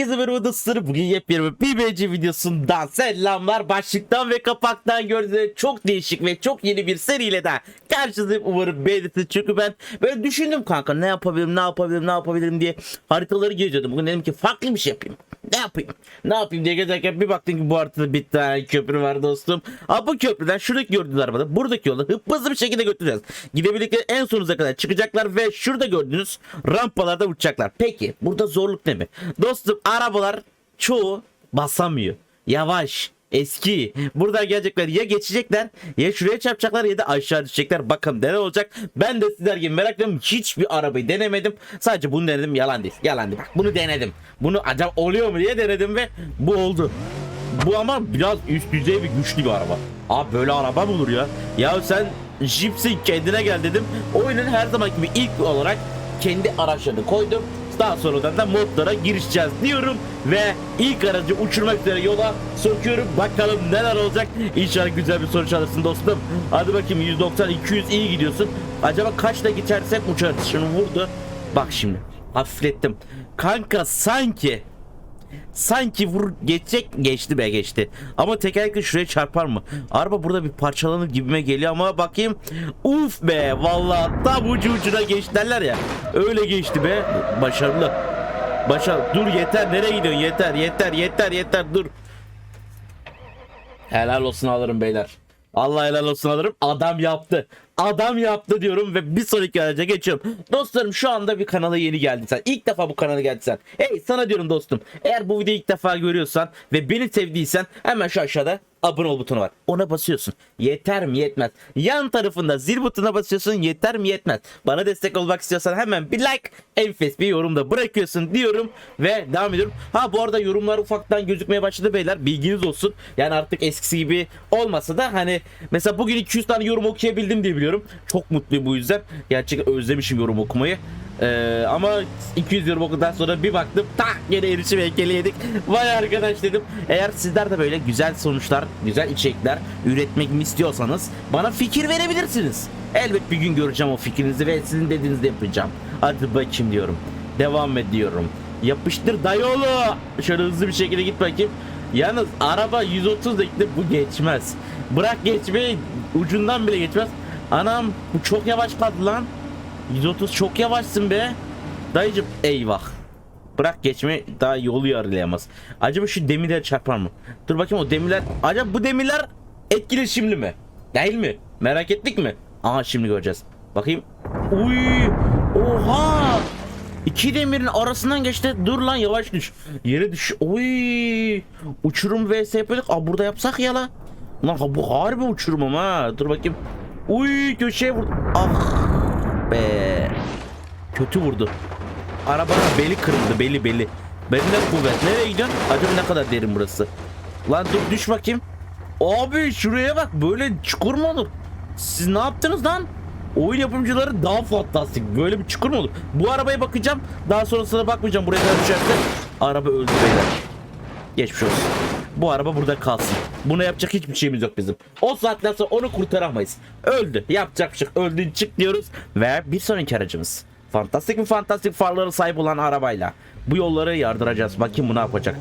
Herkese merhaba dostlarım. Bugün yepyeni bir BBC videosundan selamlar. Başlıktan ve kapaktan gördüğünüz çok değişik ve çok yeni bir seriyle de karşınızdayım. Umarım beğenirsiniz. Çünkü ben böyle düşündüm kanka ne yapabilirim ne yapabilirim ne yapabilirim diye haritaları geziyordum. Bugün dedim ki farklı bir şey yapayım. Ne yapayım? Ne yapayım diye gezerken bir baktım ki bu haritada bir tane köprü var dostum. Ama bu köprüden şuradaki gördüğünüz arabada buradaki yolda hızlı bir şekilde götüreceğiz. Gidebildikleri en sonuza kadar çıkacaklar ve şurada gördüğünüz rampalarda uçacaklar. Peki burada zorluk ne mi? Dostum arabalar çoğu basamıyor. Yavaş. Eski. Buradan gelecekler ya geçecekler ya şuraya çarpacaklar ya da aşağı düşecekler. Bakın ne olacak. Ben de sizler gibi meraklıyorum. Hiçbir arabayı denemedim. Sadece bunu denedim. Yalan değil. Yalan değil. Bak bunu denedim. Bunu acaba oluyor mu diye denedim ve bu oldu. Bu ama biraz üst düzey bir güçlü bir araba. Abi böyle araba mı olur ya? Ya sen Jeep'sin kendine gel dedim. Oyunun her zamanki gibi ilk olarak kendi araçlarını koydum. Daha sonradan da modlara girişeceğiz diyorum ve ilk aracı uçurmak üzere yola sokuyorum. Bakalım neler olacak. İnşallah güzel bir sonuç alırsın dostum. Hadi bakayım 190 200 iyi gidiyorsun. Acaba kaçta geçersek uçarız. Şunu vurdu. Bak şimdi hafiflettim. Kanka sanki Sanki vur geçecek geçti be geçti. Ama tekerlekli şuraya çarpar mı? Araba burada bir parçalanır gibime geliyor ama bakayım. Uf be vallahi tam ucu ucuna geçti derler ya. Öyle geçti be. Başarılı. Başar. Dur yeter nereye gidiyorsun? Yeter yeter yeter yeter dur. Helal olsun alırım beyler. Allah helal olsun alırım. Adam yaptı. Adam yaptı diyorum ve bir sonraki araca geçiyorum. Dostlarım şu anda bir kanala yeni geldiysen. ilk defa bu kanala geldiysen. Hey sana diyorum dostum. Eğer bu videoyu ilk defa görüyorsan ve beni sevdiysen hemen şu aşağıda abone ol butonu var. Ona basıyorsun. Yeter mi yetmez. Yan tarafında zil butonuna basıyorsun. Yeter mi yetmez. Bana destek olmak istiyorsan hemen bir like, enfes bir yorum da bırakıyorsun diyorum ve devam ediyorum. Ha bu arada yorumlar ufaktan gözükmeye başladı beyler. Bilginiz olsun. Yani artık eskisi gibi olmasa da hani mesela bugün 200 tane yorum okuyabildim diye biliyorum. Çok mutluyum bu yüzden. Gerçekten özlemişim yorum okumayı. Ee, ama 200 yorum okuduktan sonra bir baktım tak yine erişim heykeli yedik. Vay arkadaş dedim. Eğer sizler de böyle güzel sonuçlar, güzel içerikler üretmek istiyorsanız bana fikir verebilirsiniz. Elbet bir gün göreceğim o fikrinizi ve sizin dediğinizde yapacağım. Hadi bakayım diyorum. Devam ediyorum. Yapıştır dayıoğlu. Şöyle hızlı bir şekilde git bakayım. Yalnız araba 130 da gitti bu geçmez. Bırak geçmeyi ucundan bile geçmez. Anam bu çok yavaş kaldı lan. 130 çok yavaşsın be. Dayıcım eyvah. Bırak geçme daha yolu yarılayamaz. Acaba şu demirler çarpar mı? Dur bakayım o demirler. Acaba bu demirler etkileşimli mi? Değil mi? Merak ettik mi? Aha şimdi göreceğiz. Bakayım. Uy! Oha! İki demirin arasından geçti. Dur lan yavaş düş. Yere düş. Uy! Uçurum vs yapıyorduk. Aa burada yapsak ya la. Lan bu harbi uçurum ama. Dur bakayım. Uy köşeye vurdu. Ah be. Kötü vurdu. Arabanın beli kırıldı beli beli. Beline kuvvet. Nereye gidiyorsun? Acaba ne kadar derin burası? Lan dur düş bakayım. Abi şuraya bak böyle çukur mu olur? Siz ne yaptınız lan? Oyun yapımcıları daha fantastik. Böyle bir çukur mu olur? Bu arabaya bakacağım. Daha sonrasına bakmayacağım. Buraya kadar düşerse. Araba öldü beyler. Geçmiş olsun. Bu araba burada kalsın. Buna yapacak hiçbir şeyimiz yok bizim. O saatten sonra onu kurtaramayız. Öldü. Yapacak bir şey yok. Öldün çık diyoruz. Ve bir sonraki aracımız. Fantastik mi fantastik farları sahip olan arabayla. Bu yolları yardıracağız. Bakayım bu ne yapacak.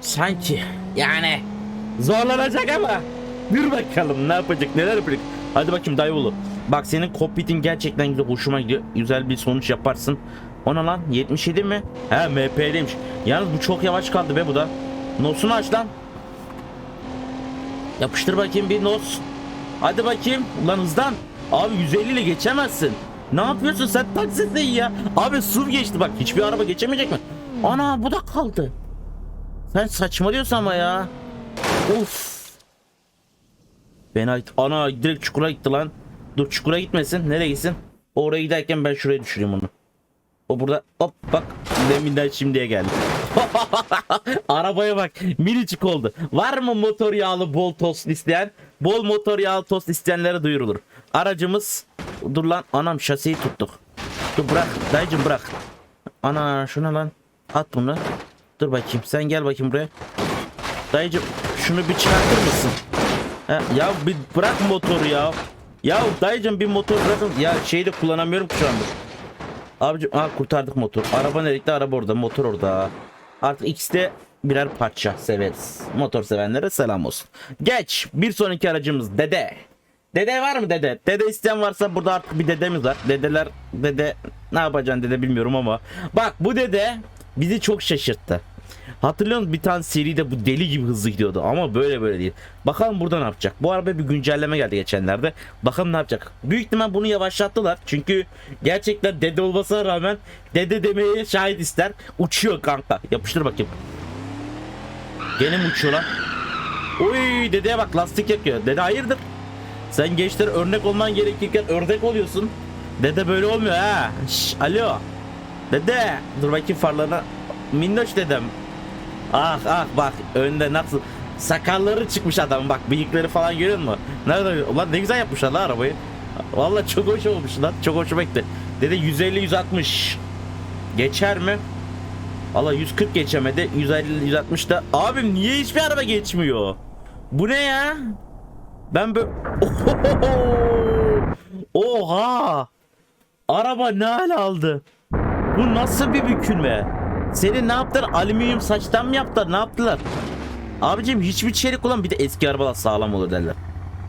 Sanki yani zorlanacak ama dur bakalım ne yapacak neler yapacak. Hadi bakayım dayıoğlu. Bak senin kokpitin gerçekten güzel hoşuma gidiyor. Güzel bir sonuç yaparsın. Ona lan 77 mi? He MP'liymiş. Yalnız bu çok yavaş kaldı be bu da. Nosunu aç lan. Yapıştır bakayım bir nos. Hadi bakayım. Ulan hızdan. Abi 150 ile geçemezsin. Ne yapıyorsun sen taksisin ya. Abi SUV geçti bak. Hiçbir araba geçemeyecek mi? Ana bu da kaldı. Sen saçmalıyorsun ama ya. Of. Ben. Ana direkt çukura gitti lan. Dur çukura gitmesin. Nereye gitsin? Oraya giderken ben şuraya düşüreyim onu. O burada hop bak deminden şimdiye geldi. Arabaya bak minicik oldu. Var mı motor yağlı bol tost isteyen? Bol motor yağlı tost isteyenlere duyurulur. Aracımız dur lan anam şasiyi tuttuk. Dur bırak dayıcım bırak. Ana şuna lan at bunu. Dur bakayım sen gel bakayım buraya. Dayıcım şunu bir çıkartır mısın? Ha, ya bir bırak motoru ya. Ya dayıcım bir motor bırakın. Ya şeyi de kullanamıyorum şu anda. Abicim ha, kurtardık motor. Araba nerede? Araba orada. Motor orada. Artık ikisi de birer parça severiz. Motor sevenlere selam olsun. Geç. Bir sonraki aracımız dede. Dede var mı dede? Dede isteyen varsa burada artık bir dedemiz var. Dedeler dede ne yapacaksın dede bilmiyorum ama. Bak bu dede bizi çok şaşırttı. Hatırlıyor musun bir tane seride bu deli gibi hızlı gidiyordu ama böyle böyle değil. Bakalım burada ne yapacak? Bu araba bir güncelleme geldi geçenlerde. Bakalım ne yapacak? Büyük ihtimal bunu yavaşlattılar. Çünkü gerçekten dede olmasına rağmen dede demeye şahit ister. Uçuyor kanka. Yapıştır bakayım. Gene mi uçuyor lan? Uy dedeye bak lastik yakıyor. Dede hayırdır? Sen gençlere örnek olman gerekirken ördek oluyorsun. Dede böyle olmuyor ha. Şş, alo. Dede. Dur bakayım farlarına. Minnoş dedem. Ah ah bak önde nasıl sakalları çıkmış adam bak bıyıkları falan görüyor musun? Nerede? Ulan ne güzel yapmışlar lan arabayı. Vallahi çok hoş olmuş lan. Çok hoşuma gitti. Dede 150 160. Geçer mi? Valla 140 geçemedi. 150 160 da. Abim niye hiçbir araba geçmiyor? Bu ne ya? Ben böyle Oha! Araba ne hal aldı? Bu nasıl bir bükülme? Senin ne yaptılar? Alüminyum saçtan mı yaptılar? Ne yaptılar? Abicim hiçbir çelik ulan bir de eski arabalar sağlam olur derler.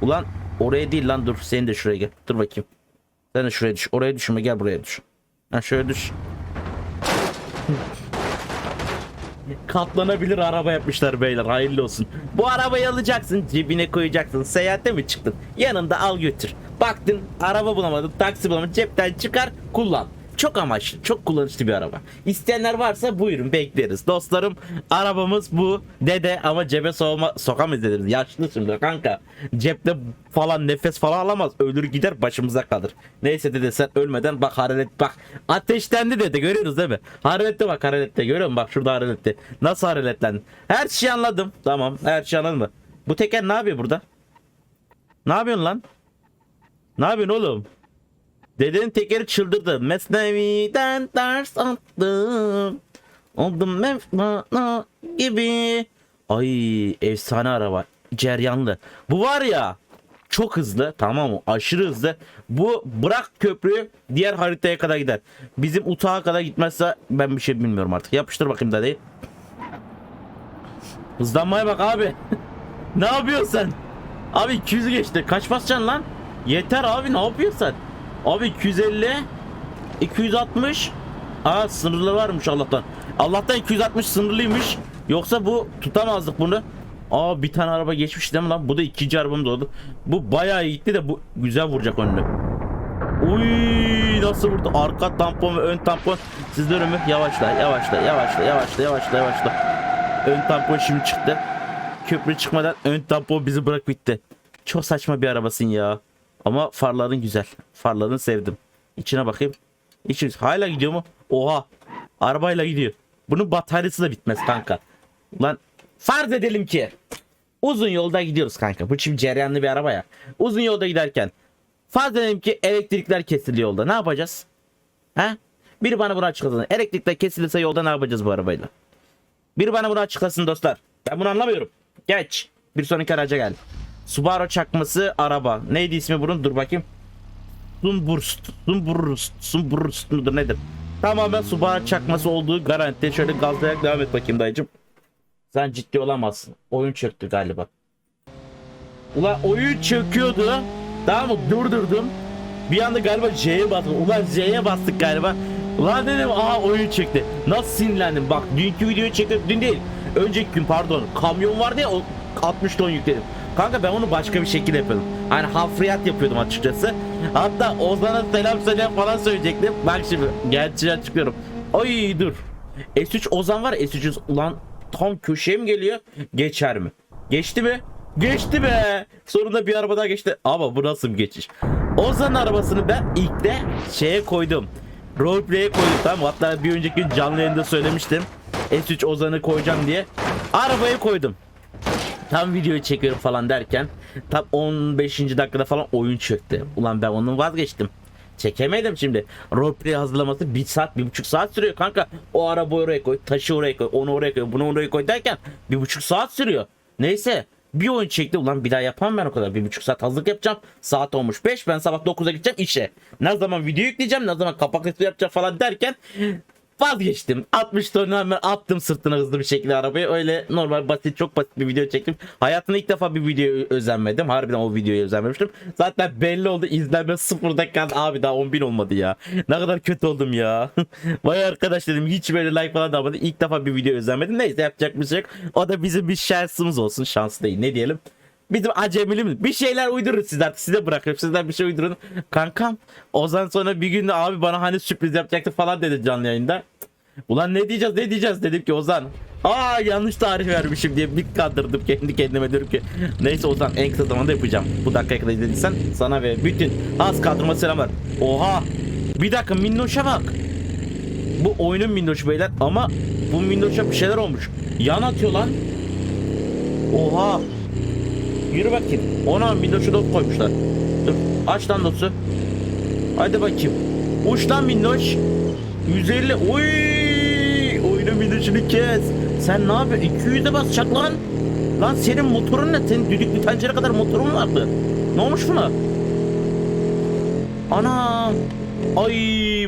Ulan oraya değil lan dur sen de şuraya gel. Dur bakayım. Sen de şuraya düş. Oraya düşme gel buraya düş. Ha şöyle düş. Katlanabilir araba yapmışlar beyler hayırlı olsun. Bu arabayı alacaksın cebine koyacaksın seyahate mi çıktın yanında al götür. Baktın araba bulamadın taksi bulamadın cepten çıkar kullan. Çok amaçlı çok kullanışlı bir araba. İsteyenler varsa buyurun bekleriz. Dostlarım arabamız bu dede ama cebe soğuma, sokamayız dediniz. Yaşlı şimdi kanka. Cepte falan nefes falan alamaz. Ölür gider başımıza kalır. Neyse dede sen ölmeden bak hararet bak. Ateşlendi dede görüyorsunuz değil mi? Hararette bak hararette görüyor musun? Bak şurada hararette. Nasıl hararetlendi? Her şeyi anladım. Tamam her şeyi anladım mı? Bu teker ne yapıyor burada? Ne yapıyorsun lan? Ne yapıyorsun oğlum? Dedenin tekeri çıldırdı. Mesnevi'den ders attım. Oldum Mevlana gibi. Ay efsane araba. Ceryanlı. Bu var ya çok hızlı tamam mı? Aşırı hızlı. Bu bırak köprüyü diğer haritaya kadar gider. Bizim utağa kadar gitmezse ben bir şey bilmiyorum artık. Yapıştır bakayım dedeyi. Hızlanmaya bak abi. ne yapıyorsun sen? Abi 200'ü geçti. Kaç basacaksın lan? Yeter abi ne yapıyorsun sen? Abi 250 260 Aa sınırlı varmış Allah'tan. Allah'tan 260 sınırlıymış. Yoksa bu tutamazdık bunu. Aa bir tane araba geçmiş değil mi lan? Bu da ikinci arabam doğdu. Bu bayağı iyi gitti de bu güzel vuracak önüne. Uy nasıl vurdu? Arka tampon ve ön tampon. Sizler mü? Yavaşla, yavaşla, yavaşla, yavaşla, yavaşla, yavaşla. Ön tampon şimdi çıktı. Köprü çıkmadan ön tampon bizi bırak bitti. Çok saçma bir arabasın ya. Ama farların güzel. Farlarını sevdim. İçine bakayım. İçin hala gidiyor mu? Oha. Arabayla gidiyor. Bunun bataryası da bitmez kanka. Lan farz edelim ki uzun yolda gidiyoruz kanka. Bu şimdi cereyanlı bir araba ya. Uzun yolda giderken farz edelim ki elektrikler kesildi yolda. Ne yapacağız? He? Biri bana bunu açıklasın. Elektrikler kesilirse yolda ne yapacağız bu arabayla? Biri bana bunu açıklasın dostlar. Ben bunu anlamıyorum. Geç. Bir sonraki araca gel. Subaru çakması araba. Neydi ismi bunun? Dur bakayım. Sunburst. Sunburst. Sunburst mudur nedir? Tamamen Subaru çakması olduğu garanti. Şöyle gazlayarak devam et bakayım dayıcım. Sen ciddi olamazsın. Oyun çöktü galiba. Ulan oyun çöküyordu. Tamam mı? Durdurdum. Bir anda galiba J'ye bastım. Ulan J'ye bastık galiba. Ulan dedim aha oyun çekti. Nasıl sinirlendim. Bak dünkü videoyu çektim. Dün değil. Önceki gün pardon. Kamyon vardı ya o 60 ton yükledim. Kanka ben onu başka bir şekilde yapıyordum. Hani hafriyat yapıyordum açıkçası. Hatta Ozan'a selam selam falan söyleyecektim. Bak şimdi gerçeğe çıkıyorum. Ay dur. S3 Ozan var ya, S3 ulan tam köşeye mi geliyor? Geçer mi? Geçti mi? Geçti be. Sonunda bir araba daha geçti. Ama bu nasıl bir geçiş? Ozan arabasını ben ilk de şeye koydum. Roleplay'e koydum tamam? Hatta bir önceki canlı yayında söylemiştim. S3 Ozan'ı koyacağım diye. Arabaya koydum. Tam videoyu çekiyorum falan derken tam 15. dakikada falan oyun çöktü. Ulan ben onu vazgeçtim. Çekemedim şimdi. Roleplay hazırlaması 1 saat, 1,5 saat sürüyor kanka. O arabayı oraya koy, taşı oraya koy, onu oraya koy, bunu oraya koy derken 1,5 saat sürüyor. Neyse Bir oyun çekti ulan bir daha yapamam ben o kadar. Bir buçuk saat hazırlık yapacağım. Saat olmuş 5 ben sabah 9'a gideceğim işe. Ne zaman video yükleyeceğim ne zaman kapak resmi yapacağım falan derken vazgeçtim. 60 tonu hemen attım sırtına hızlı bir şekilde arabayı. Öyle normal basit çok basit bir video çektim. Hayatımda ilk defa bir video özenmedim. Harbiden o videoya özenmemiştim. Zaten belli oldu izlenme sıfırda kaldı. Abi daha 10 bin olmadı ya. Ne kadar kötü oldum ya. Vay arkadaş dedim hiç böyle like falan da almadım. İlk defa bir video özenmedim. Neyse yapacak bir şey yok. O da bizim bir şansımız olsun. Şans değil ne diyelim. Bizim acemilimiz. Bir şeyler uydurun sizler. Size bırakıyorum. Sizler bir şey uydurun. Kankam Ozan sonra bir gün de abi bana hani sürpriz yapacaktı falan dedi canlı yayında. Ulan ne diyeceğiz ne diyeceğiz dedim ki Ozan. Aa yanlış tarih vermişim diye bir kandırdım kendi kendime diyorum ki. Neyse Ozan en kısa zamanda yapacağım. Bu dakikaya kadar izlediysen sana ve bütün az kadroma selamlar. Oha. Bir dakika Minnoş'a bak. Bu oyunun Minnoş'u beyler ama bu Minnoş'a bir şeyler olmuş. Yan atıyor lan. Oha. Yürü bakayım. Ona Minnoş'u da koymuşlar. Dur aç lan dostu. Hadi bakayım. Uç lan Minnoş. 150. Oy! Oyunun Minnoş'unu kes. Sen ne yapıyorsun? 200'e basacak lan. Lan senin motorun ne? Senin düdüklü tencere kadar motorun vardı. Ne olmuş buna? Ana. Ay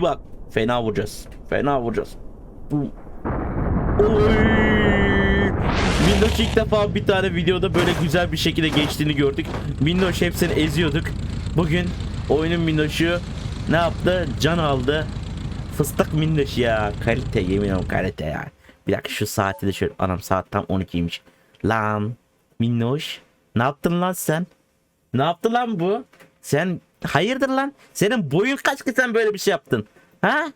bak. Fena vuracağız. Fena vuracağız. Oy! Minnoş ilk defa bir tane videoda böyle güzel bir şekilde geçtiğini gördük. Minnoş hepsini eziyorduk. Bugün oyunun Minnoş'u ne yaptı? Can aldı. Fıstık Minnoş ya. Kalite yemin ederim kalite ya. Bir dakika şu saati de şöyle. Anam saat tam 12'ymiş. Lan Minnoş. Ne yaptın lan sen? Ne yaptı lan bu? Sen hayırdır lan? Senin boyun kaç ki sen böyle bir şey yaptın? Ha?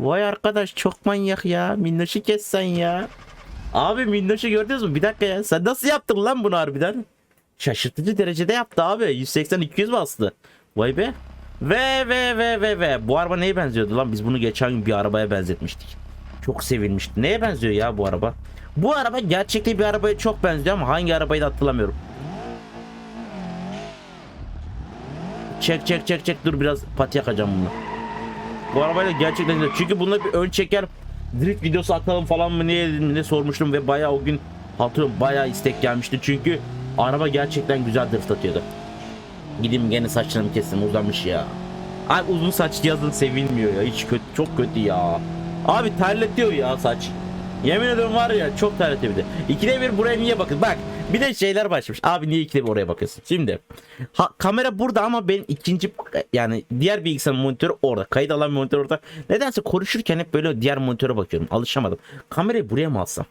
Vay arkadaş çok manyak ya. Minnoş'u kes sen ya. Abi Minnoş'u gördünüz mü? Bir dakika ya. Sen nasıl yaptın lan bunu harbiden? Şaşırtıcı derecede yaptı abi. 180-200 bastı. Vay be. Ve ve ve ve ve. Bu araba neye benziyordu lan? Biz bunu geçen gün bir arabaya benzetmiştik. Çok sevilmişti. Neye benziyor ya bu araba? Bu araba gerçekte bir arabaya çok benziyor ama hangi arabayı da hatırlamıyorum. Çek çek çek çek dur biraz pati yakacağım bunu. Bu arabayla gerçekten. Çünkü bunda bir ön çeker drift videosu atalım falan mı niye ne sormuştum ve bayağı o gün hatırlıyorum bayağı istek gelmişti. Çünkü araba gerçekten güzel drift atıyordu. Gideyim gene saçlarımı kestim uzamış ya. Abi uzun saç yazın sevilmiyor ya. Hiç kötü çok kötü ya. Abi terletiyor ya saç. Yemin ediyorum var ya çok terletiyor bir de. İkide bir buraya niye bakın? Bak bir de şeyler başlamış. Abi niye ikide oraya bakıyorsun? Şimdi ha, kamera burada ama benim ikinci yani diğer bilgisayar monitörü orada. Kayıt alan monitör orada. Nedense konuşurken hep böyle diğer monitöre bakıyorum. Alışamadım. Kamerayı buraya mı alsam?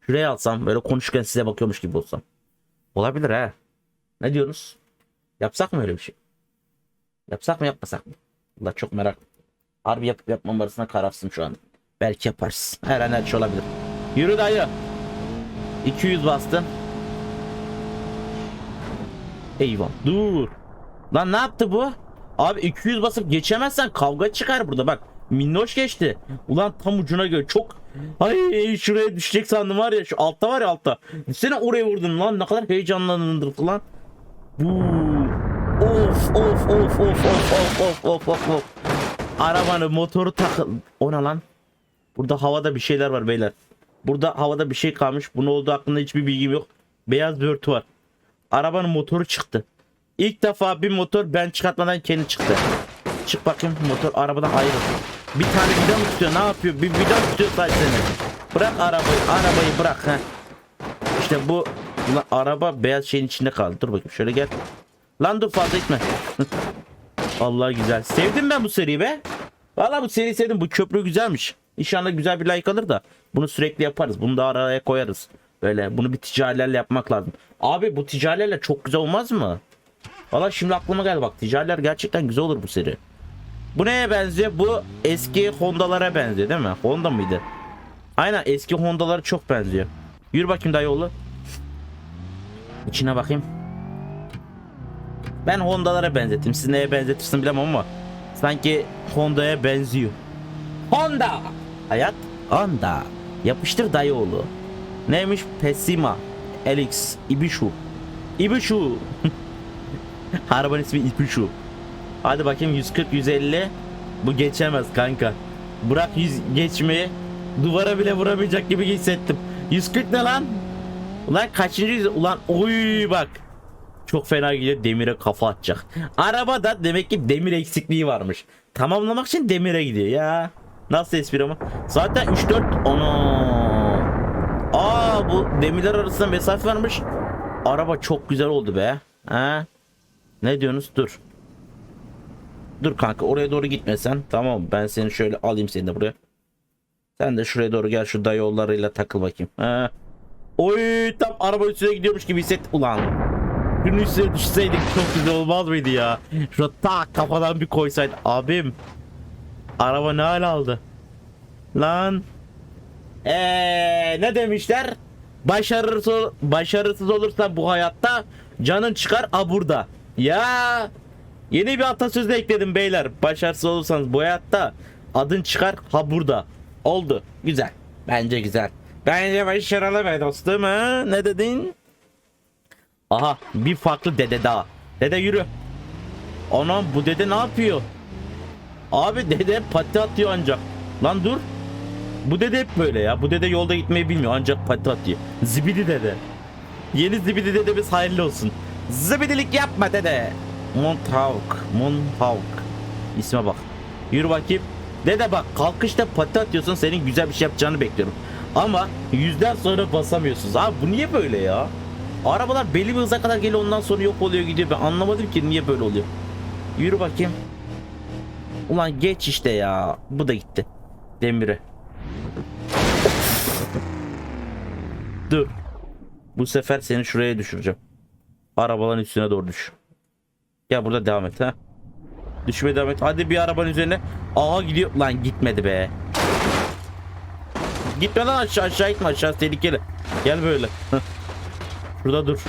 Şuraya alsam böyle konuşurken size bakıyormuş gibi olsam. Olabilir ha. Ne diyorsunuz? Yapsak mı öyle bir şey? Yapsak mı yapmasak mı? Allah çok merak. Harbi yapıp yapmam arasında kararsın şu an. Belki yaparız. Her an her şey olabilir. Yürü dayı. 200 bastın. Eyvah. Dur. Lan ne yaptı bu? Abi 200 basıp geçemezsen kavga çıkar burada bak. Minnoş geçti. Ulan tam ucuna göre çok Ay şuraya düşecek sandım var ya şu altta var ya altta. Seni oraya vurdun lan ne kadar heyecanlandırdı lan. Bu. Of of of of of of of of of of. Arabanın motoru takıl. O ne lan? Burada havada bir şeyler var beyler. Burada havada bir şey kalmış. Bu ne olduğu hakkında hiçbir bilgim yok. Beyaz bir örtü var. Arabanın motoru çıktı. İlk defa bir motor ben çıkartmadan kendi çıktı. Çık bakayım motor arabadan ayrıl. Bir tane vida mı tutuyor? Ne yapıyor? Bir vida mı tutuyor sadece seni? Bırak arabayı. Arabayı bırak. Heh. İşte bu Ulan araba beyaz şeyin içinde kaldı. Dur bakayım şöyle gel. Lan dur fazla gitme. Allah güzel. Sevdim ben bu seriyi be. Valla bu seriyi sevdim. Bu köprü güzelmiş. İnşallah güzel bir like alır da bunu sürekli yaparız. Bunu da araya koyarız. Böyle bunu bir ticarilerle yapmak lazım. Abi bu ticarilerle çok güzel olmaz mı? Valla şimdi aklıma geldi bak ticariler gerçekten güzel olur bu seri. Bu neye benziyor? Bu eski Honda'lara benziyor değil mi? Honda mıydı? Aynen eski Honda'lara çok benziyor. Yürü bakayım dayı oğlu. İçine bakayım. Ben Honda'lara benzettim. Siz neye benzetirsin bilemem ama sanki Honda'ya benziyor. Honda! Hayat Honda. Yapıştır dayı oğlu. Neymiş? Pessima. Elix. Ibishu. Ibishu. Arabanın ismi Ibishu. Hadi bakayım 140 150. Bu geçemez kanka. Bırak 100 geçmeyi. Duvara bile vuramayacak gibi hissettim. 140 ne lan? Ulan kaçıncı yüz? Ulan oy bak. Çok fena gidiyor demire kafa atacak. Arabada demek ki demir eksikliği varmış. Tamamlamak için demire gidiyor ya. Nasıl espri ama? Zaten 3-4 ono. Aa bu demirler arasında mesafe varmış. Araba çok güzel oldu be. Ha? Ne diyorsunuz? Dur. Dur kanka oraya doğru gitmesen. Tamam ben seni şöyle alayım seni de buraya. Sen de şuraya doğru gel şu da yollarıyla takıl bakayım. Ha. Oy tam araba üstüne gidiyormuş gibi hisset. Ulan. Şunun üstüne düşseydik çok güzel olmaz mıydı ya? Şu tak kafadan bir koysaydı. Abim. Araba ne hal aldı? Lan. Eee ne demişler? Başarısız, başarısız olursa bu hayatta canın çıkar a burada. Ya yeni bir atasözü ekledim beyler. Başarısız olursanız bu hayatta adın çıkar ha burada. Oldu. Güzel. Bence güzel. Bence başarılı be dostum ha? Ne dedin? Aha bir farklı dede daha. Dede yürü. Anam bu dede ne yapıyor? Abi dede pati atıyor ancak. Lan dur. Bu dede hep böyle ya. Bu dede yolda gitmeyi bilmiyor ancak pati atıyor. Zibidi dede. Yeni zibidi dedemiz hayırlı olsun. Zibidilik yapma dede. Montauk. Montauk. İsme bak. Yürü bakayım. Dede bak kalkışta pati atıyorsun senin güzel bir şey yapacağını bekliyorum. Ama yüzden sonra basamıyorsunuz. Abi bu niye böyle ya? Arabalar belli bir hıza kadar geliyor ondan sonra yok oluyor gidiyor. Ben anlamadım ki niye böyle oluyor. Yürü bakayım. Ulan geç işte ya. Bu da gitti. Demire. Dur. Bu sefer seni şuraya düşüreceğim. Arabaların üstüne doğru düş. Ya burada devam et ha. Düşmeye devam et. Hadi bir arabanın üzerine. Aha gidiyor. Lan gitmedi be. Gitme lan aşağı aşağı gitme aşağı tehlikeli. Gel böyle. Şurada dur.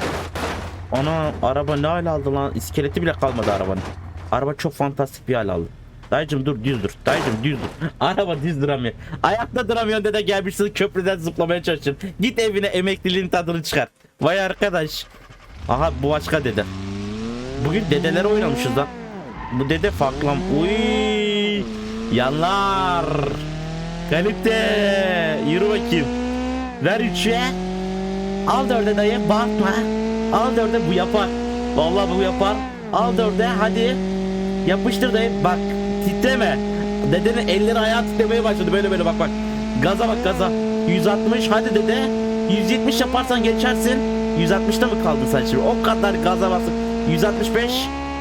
Ana araba ne hal aldı lan? İskeleti bile kalmadı arabanın. Araba çok fantastik bir hal aldı. Dayıcım dur düz dur. Dayıcım düz dur. Araba düz duramıyor. Ayakta duramıyor dede gelmişsin köprüden zıplamaya çalışıyorsun. Git evine emekliliğin tadını çıkar. Vay arkadaş. Aha bu başka dede. Bugün dedeleri oynamışız lan. Bu dede farklı. Uy. Yanlar. Kalite. Yürü bakayım. Ver üçe. Al dörde dayı bakma. Al dörde bu yapar. Vallahi bu yapar. Al dörde hadi. Yapıştır dayı bak titreme. Dedenin elleri ayağı titremeye başladı böyle böyle bak bak. Gaza bak gaza. 160 hadi dede. 170 yaparsan geçersin. 160'ta mı kaldın sen şimdi? O kadar gaza basıp 165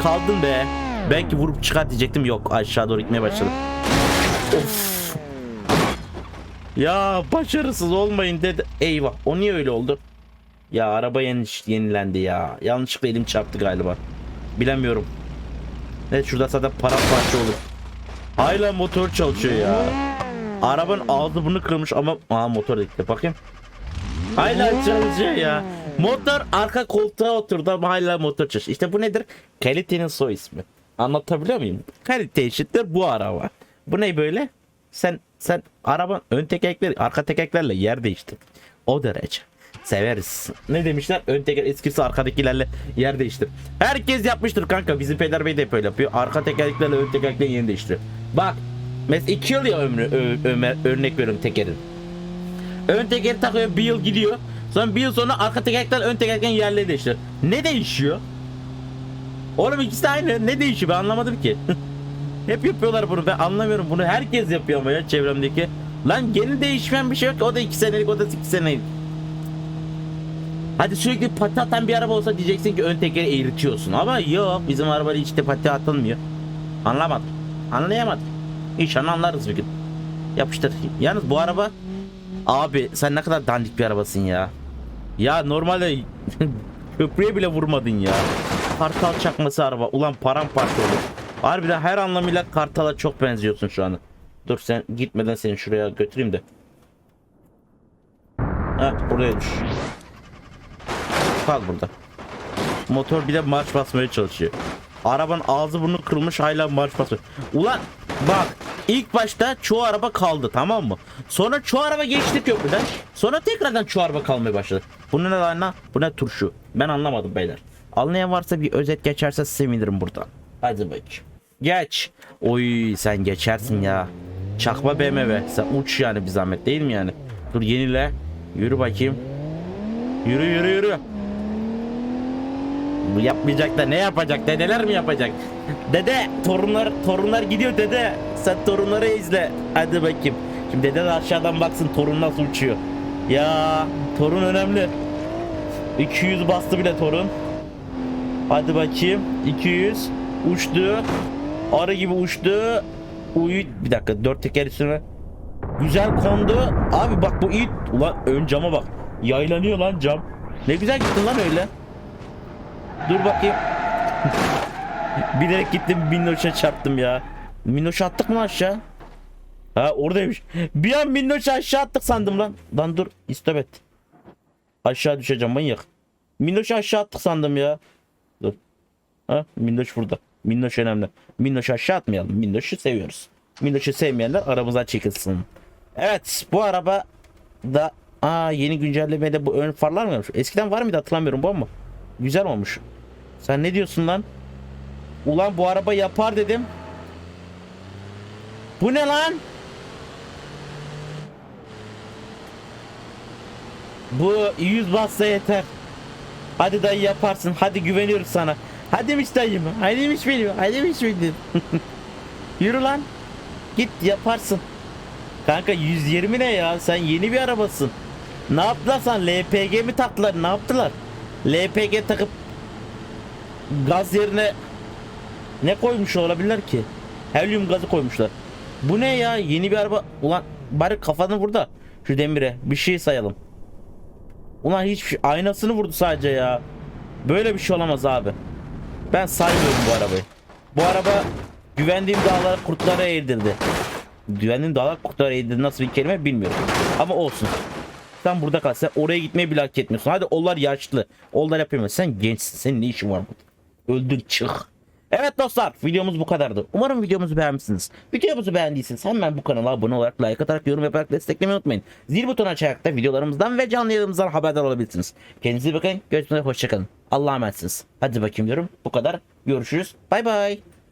kaldın be. Belki vurup çıkar diyecektim yok aşağı doğru gitmeye başladım. Of. Ya başarısız olmayın dedi. Eyvah o niye öyle oldu? Ya araba yeni, yenilendi ya. Yanlışlıkla elim çarptı galiba. Bilemiyorum. Evet şurada zaten paramparça olur. Hala motor çalışıyor ya. Arabanın ağzı bunu kırmış ama aa motor gitti bakayım. Hala çalışıyor ya. Motor arka koltuğa oturdu ama hala motor çalışıyor. İşte bu nedir? Kalitenin soy ismi. Anlatabiliyor muyum? Kalite eşittir bu araba. Bu ne böyle? Sen sen araban ön tekerlekleri arka tekerleklerle yer değiştir. O derece. Severiz. Ne demişler? Ön teker eskisi arkadakilerle yer değiştir. Herkes yapmıştır kanka. Bizim Peder Bey de hep öyle yapıyor. Arka tekerleklerle ön tekerleklerin yerini değiştiriyor. Bak. Mesela 2 yıl ya ömrü, ö- ömer, örnek veriyorum tekerin. Ön tekeri takıyor bir yıl gidiyor. Sonra bir yıl sonra arka tekerlekler ön tekerleklerin yerleri değiştiriyor. Ne değişiyor? Oğlum ikisi de aynı. Ne değişiyor ben anlamadım ki. Hep yapıyorlar bunu ben anlamıyorum bunu herkes yapıyor ama ya çevremdeki. Lan yeni değişmeyen bir şey yok o da 2 senelik o da 2 senelik. Hadi sürekli pati atan bir araba olsa diyeceksin ki ön tekeri eğritiyorsun ama yok bizim arabada hiç de pati atılmıyor. Anlamadım. Anlayamadım. İnşallah anlarız bir gün. Yapıştır. Yalnız bu araba abi sen ne kadar dandik bir arabasın ya. Ya normalde köprüye bile vurmadın ya. Kartal çakması araba. Ulan paramparça olur. Harbiden her anlamıyla kartala çok benziyorsun şu anda. Dur sen gitmeden seni şuraya götüreyim de. Ha buraya düş. Kal burada. Motor bir de marş basmaya çalışıyor. Arabanın ağzı burnu kırılmış hala marş basıyor. Ulan bak ilk başta çoğu araba kaldı tamam mı? Sonra çoğu araba geçti köprüden. Sonra tekrardan çoğu araba kalmaya başladı. Bu ne lan? Bu ne turşu? Ben anlamadım beyler. Anlayan varsa bir özet geçerse sevinirim buradan. Hadi bakayım. Geç. Oy sen geçersin ya. Çakma BMW. Sen uç yani bir zahmet değil mi yani? Dur yenile. Yürü bakayım. Yürü yürü yürü. Bu yapmayacak da ne yapacak? Dedeler mi yapacak? Dede torunlar torunlar gidiyor dede. Sen torunları izle. Hadi bakayım. Şimdi dede de aşağıdan baksın torun nasıl uçuyor. Ya torun önemli. 200 bastı bile torun. Hadi bakayım. 200 uçtu. Arı gibi uçtu. Uyu bir dakika dört teker üstüne. Güzel kondu. Abi bak bu iyi. Ulan ön cama bak. Yaylanıyor lan cam. Ne güzel gittin lan öyle. Dur bakayım. Bilerek gittim Minnoş'a çarptım ya. Minnoş'u attık mı aşağı? Ha oradaymış. Bir an Minnoş'u aşağı attık sandım lan. Lan dur istop et. Aşağı düşeceğim manyak. Minnoş'u aşağı attık sandım ya. Dur. Ha Minnoş burada. Minnoş önemli. Minnoş'u aşağı atmayalım. Minnoş'u seviyoruz. Minnoş'u sevmeyenler aramızdan çekilsin. Evet bu araba da Aa yeni güncellemede bu ön farlar mı? Eskiden var mıydı hatırlamıyorum bu ama. Güzel olmuş. Sen ne diyorsun lan? Ulan bu araba yapar dedim. Bu ne lan? Bu 100 bassa yeter. Hadi dayı yaparsın. Hadi güveniyoruz sana. Hadimiş dayım. Hadimiş benim. Hadimiş benim. Yürü lan. Git yaparsın. Kanka 120 ne ya? Sen yeni bir arabasın. Ne yaptılar sen? LPG mi taktılar? Ne yaptılar? LPG takıp gaz yerine ne koymuş olabilirler ki? Helyum gazı koymuşlar. Bu ne ya? Yeni bir araba. Ulan bari kafanı burada. Şu demire bir şey sayalım. Ulan hiçbir şey. Aynasını vurdu sadece ya. Böyle bir şey olamaz abi. Ben saymıyorum bu arabayı. Bu araba güvendiğim dağlara kurtlara eğdirdi. Güvendiğim dağlar kurtlara eğdirdi nasıl bir kelime bilmiyorum. Ama olsun. Sen burada kal. Sen oraya gitmeyi bile hak etmiyorsun. Hadi onlar yaşlı. Onlar yapıyor. Sen gençsin. Senin ne işin var burada? Öldün çık. Evet dostlar videomuz bu kadardı. Umarım videomuzu beğenmişsiniz. Videomuzu beğendiyseniz hemen bu kanala abone olarak like atarak yorum yaparak desteklemeyi unutmayın. Zil butonu açarak da videolarımızdan ve canlı yayınımızdan haberdar olabilirsiniz. Kendinize bakın. Görüşmek üzere. Hoşçakalın. Allah'a emanetsiniz. Hadi bakayım diyorum. Bu kadar. Görüşürüz. Bay bay.